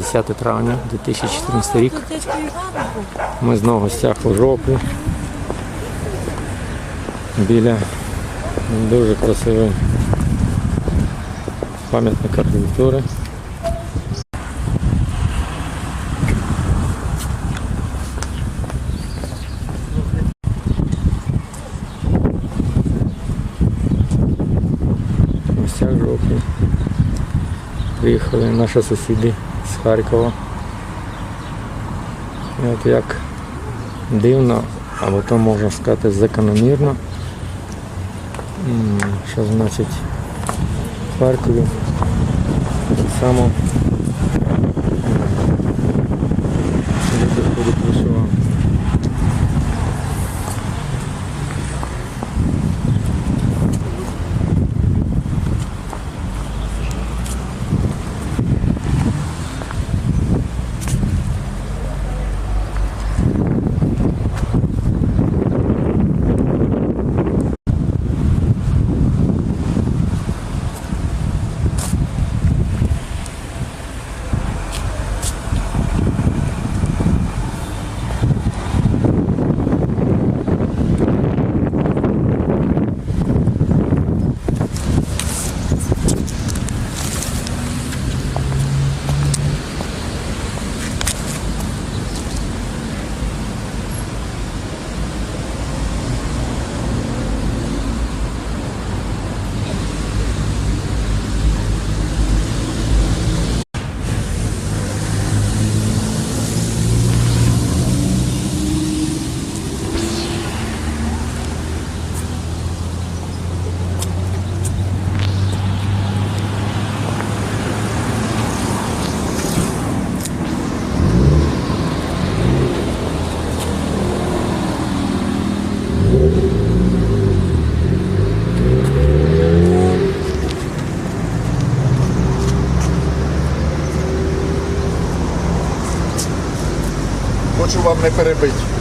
10 травня 2014 рік. Ми знову в гостях у жопу. Біля дуже красивої пам'ятник архітектури. Приїхали наші сусіди з Харкова. І от як дивно, або то можна сказати закономірно, що значить в Харкові так само люди ходять вишиванки. Хочу вам не перебити.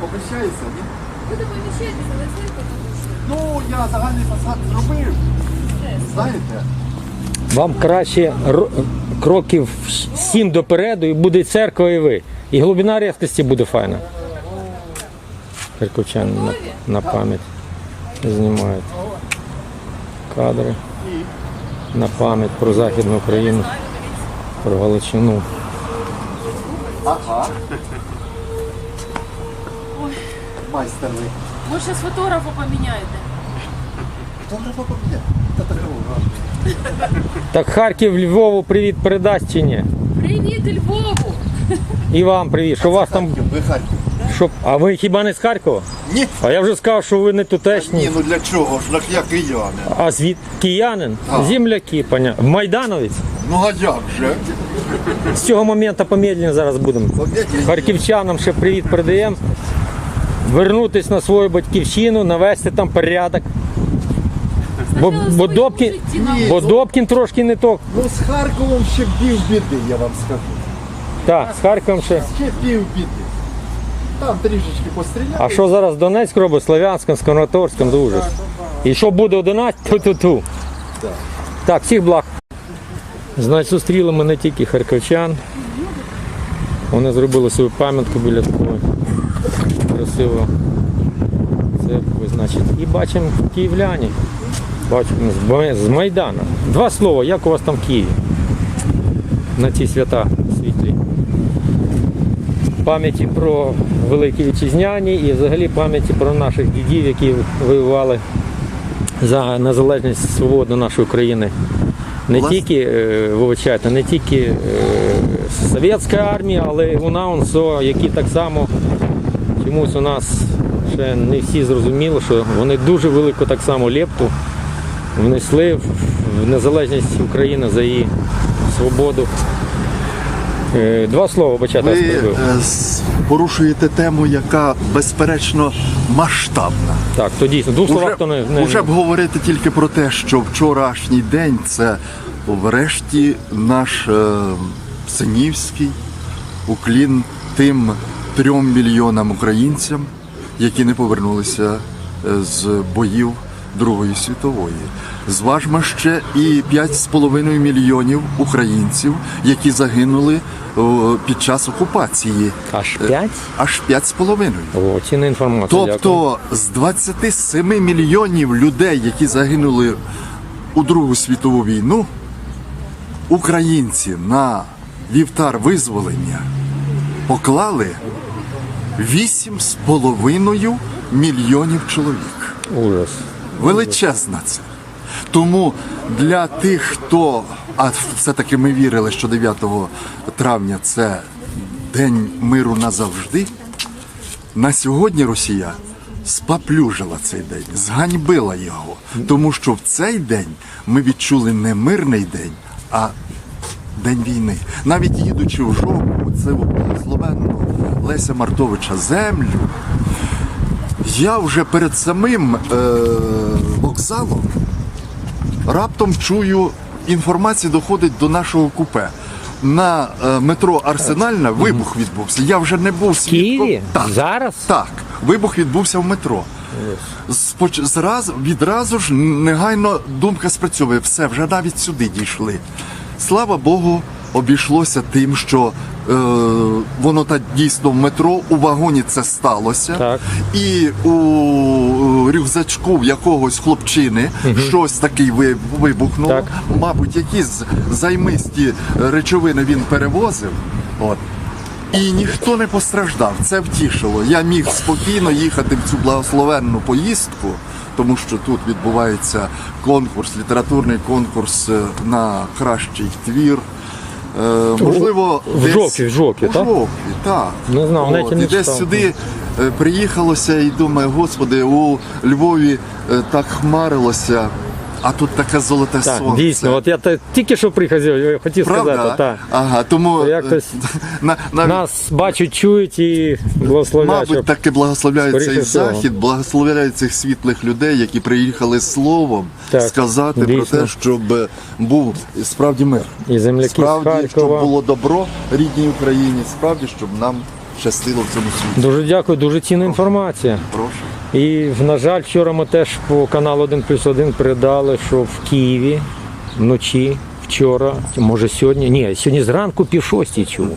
Поміщається, ні? Але. Ну, я загальний фасад зробив. Знаєте? Вам краще ро- кроків сім допереду і буде церква і ви. І глибина різкості буде файна. Харківчани на, на пам'ять знімають кадри на пам'ять про Західну Україну, про Галичину. Ага. Майстер ви. Ви ще з фотографа поміняєте. Хто треба? Та так гарно. Так Харків Львову привіт передасть чи ні? Привіт, Львову! І вам привіт. Що у вас там? Ви Харків. Що... А ви хіба не з Харкова? Ні. А я вже сказав, що ви не Ні, тутешні. ну для чого ж? Я кияни. А звід киянин? Так. Земляки, поня... Майдановець. Ну а як же? З цього моменту помедленно зараз будемо. Харківчанам ще привіт передаємо. Вернутись на свою батьківщину, навести там порядок. Бо, бо, Добкін, бо Добкін трошки не то. Ну з Харковом ще пів біди, я вам скажу. Так, з Харковом ще. Ще пів біди. Там трішечки постріляли. А що зараз Донецьк робить? Слов'янськом, Сконаторськом, дуже. І що буде 11? Ту-ту-ту. Так, всіх благ. Значить, зустріли ми не тільки харківчан. Вони зробили свою пам'ятку біля такої красивої церкви, значить. І бачимо київляні. Бачу, з Ба- Майдана. Два слова, як у вас там в Києві? На ці свята світлі. Пам'яті про великі вітчизняні і взагалі пам'яті про наших дідів, які воювали за незалежність свободу нашої країни. Не Власне- тільки, е, вибачайте, не тільки е, совєтська армія, але і УНАУНСО, які так само чомусь у нас ще не всі зрозуміли, що вони дуже велику так само лепту внесли в незалежність України за її свободу. Е, Два слова, бачата, Ви е, порушуєте тему, яка безперечно масштабна. Так, то дійсно, двох словах то не, не уже б говорити тільки про те, що вчорашній день це врешті наш е, синівський уклін тим трьом мільйонам українцям, які не повернулися е, з боїв Другої світової. Зважмо ще і 5,5 мільйонів українців, які загинули під час окупації. аж п'ять. Аж 5,5. О, цінна інформація. Тобто з 27 мільйонів людей, які загинули у Другу світову війну, українці на вівтар визволення поклали 8,5 мільйонів чоловік. ужас. Величезна це. Тому для тих, хто, а все-таки ми вірили, що 9 травня це день миру назавжди. На сьогодні Росія спаплюжила цей день, зганьбила його, тому що в цей день ми відчули не мирний день, а день війни. Навіть їдучи в жовту, це благословенну Леся Мартовича землю, я вже перед самим е, вокзалом раптом чую, інформація доходить до нашого купе. На е, метро Арсенальна вибух відбувся. Я вже не був Києві? свідком. Так, Зараз? так, вибух відбувся в метро. Споч... Зразу, відразу ж негайно думка спрацьовує. Все, вже навіть сюди дійшли. Слава Богу, обійшлося тим, що е, воно так дійсно в метро, у вагоні це сталося. Так. І у рюкзачку в якогось хлопчини щось таке ви- вибухнуло. Так. Мабуть, якісь займисті речовини він перевозив. От. І ніхто не постраждав. Це втішило. Я міг спокійно їхати в цю благословенну поїздку, тому що тут відбувається конкурс, літературний конкурс е, на кращий твір. Е, можливо, в десь- Жовкві, в Жовкві, так? Жовкві, так. Не знав, навіть не і десь читав. сюди е, приїхалося і думаю, господи, у Львові е, так хмарилося, а тут таке золоте Так, сонце. дійсно, от я тільки що я хотів Правда? сказати, так. Ага, тому То якось е, на, Нас бачать, чують і благословляють. Мабуть, щоб- таки благословляють Скоріше цей всього. захід, благословляють цих світлих людей, які приїхали словом Так, сказати про те, щоб був справді мир. І земляки з Справді, щоб було добро рідній Україні, справді, щоб нам щастило в цьому світі. Дуже дякую, дуже цінна інформація. Прошу. І, на жаль, вчора ми теж по каналу 1 плюс 1 передали, що в Києві вночі, вчора, може сьогодні, ні, сьогодні зранку пів шостій чув.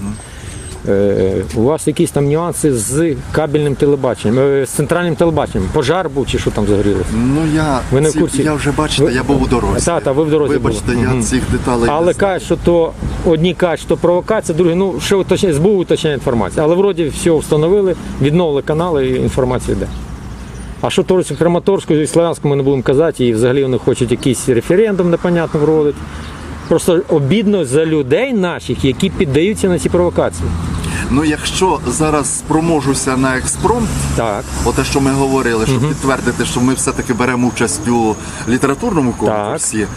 Е, у вас якісь там нюанси з кабельним телебаченням, е, з центральним телебаченням. Пожар був чи що там загорілося? Ну я, Ви не в курсі? я вже бачите, Ви- я був у дорозі. Та, та, ви в дорозі Вибачте, були. я Мгм. цих деталей. Але не знаю. кажуть, що то одні кажуть, що провокація, другі, ну ще уточняє, СБУ уточняє інформацію. Але вроді все встановили, відновили канали і інформація йде. А що Торську, Краматорську і Славянську ми не будемо казати, і взагалі вони хочуть якийсь референдум непонятно проводити. Просто обідно за людей наших, які піддаються на ці провокації. Ну якщо зараз спроможуся на експромт, Так. Оте, що ми говорили, щоб підтвердити, що ми все-таки беремо участь у літературному конкурсі,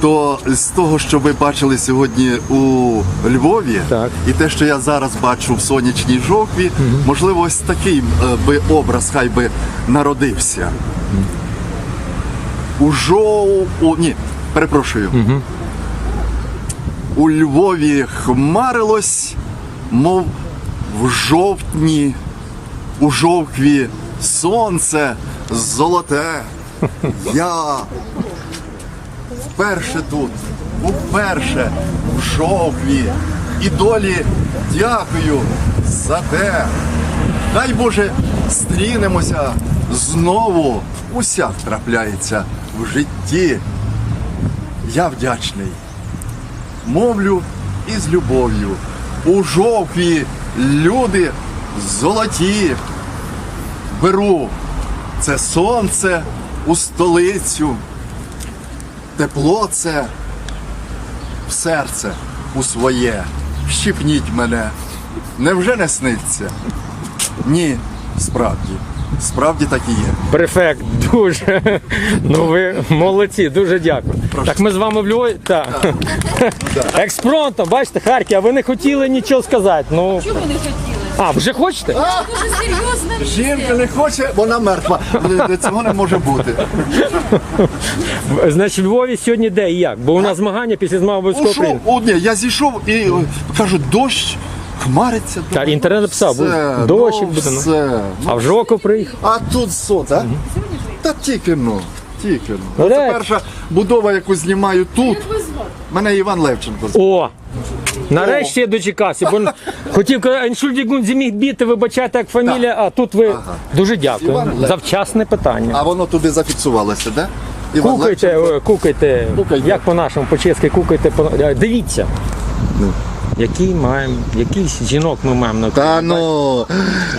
то з того, що ви бачили сьогодні у Львові, Так. і те, що я зараз бачу в сонячній жовтві, можливо, ось такий е, би образ хай би народився. У жов... у... Ні, перепрошую. У Львові хмарилось, мов в жовтні у жовкві сонце золоте. Я вперше тут, уперше в жовкві. І долі дякую за те. Дай Боже, стрінемося знову. Усяк трапляється в житті. Я вдячний. Мовлю із любов'ю. У жовтві люди золоті. Беру це сонце у столицю. Тепло це в серце у своє. Щипніть мене. Невже не сниться? Ні, справді. Справді так і є. Префект, дуже. Ну ви молодці, дуже дякую. Так ми з вами в Львові. Так. Експронтом, бачите, Харків, а ви не хотіли нічого сказати. Ну, ви не хотіли? а, вже хочете? Дуже серйозна Жінка не хоче, вона мертва. Цього не може бути. Значить, в Львові сьогодні де і як? Бо у нас змагання після змагу обов'язково Ушов, прийде. о, ні, я зійшов і е, кажу, дощ, хмариться. Та, інтернет написав, Все, дощик ну, буде, ну. Все. А в Жоку приїхав. А тут сота. Та тільки ну. Тільки ну. Це перша будова, яку знімаю тут. Мене Іван Левченко. звати. О! Нарешті я дочекався, бо хотів казати, Ейншульдігун зміг біти, вибачайте, як фамілія, а тут ви дуже дякую. Іван Лев. Завчасне питання. А воно туди зафіксувалося, де? Іван Кукайте, Левченко. о, кукайте, Кукайте. як по-нашому, по-чеськи, кукайте, по... е, дивіться. Ну. Який маємо, якийсь жінок ми маємо на Та ну,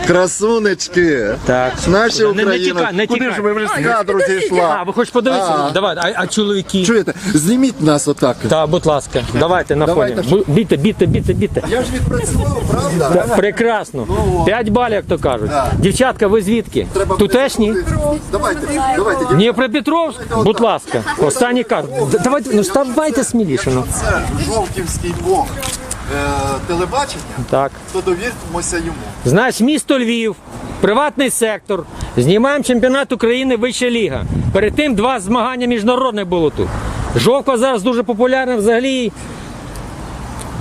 красунечки. Так. Наші Не- не тікай, не Куди тікай. ж ви вже з кадру А, зійшла? ви хочете подивитися? А. Давай, а, а чоловіки? Чуєте, зніміть нас отак. Так, будь ласка, давайте на фоні. Давайте. Бу- Бійте, бійте, бійте, бійте. Я ж відпрацював, правда? Так, Прекрасно. П'ять балів, як то кажуть. Дівчатка, ви звідки? Треба Тутешні? Давайте, давайте. Дніпропетровськ? Будь ласка. Останній. Д- Давайте, ну ставайте сміліше. Ну. Це жовківський мог е, телебачення, Так. то довіртеся йому. Знаєш, місто Львів, приватний сектор. Знімаємо чемпіонат України Вища ліга. Перед тим два змагання міжнародних було тут. Жовка зараз дуже популярна взагалі.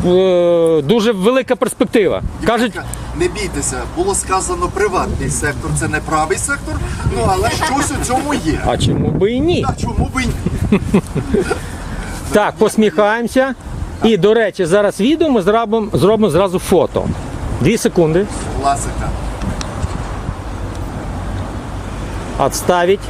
е, Дуже велика перспектива. Кажуть, Не бійтеся, було сказано приватний сектор, це не правий сектор, ну але щось у цьому є. а чому би і ні? А чому би й ні? Так, посміхаємося. І, до речі, зараз відео ми зробимо, зробимо зразу фото. Дві секунди. класика? Отставить.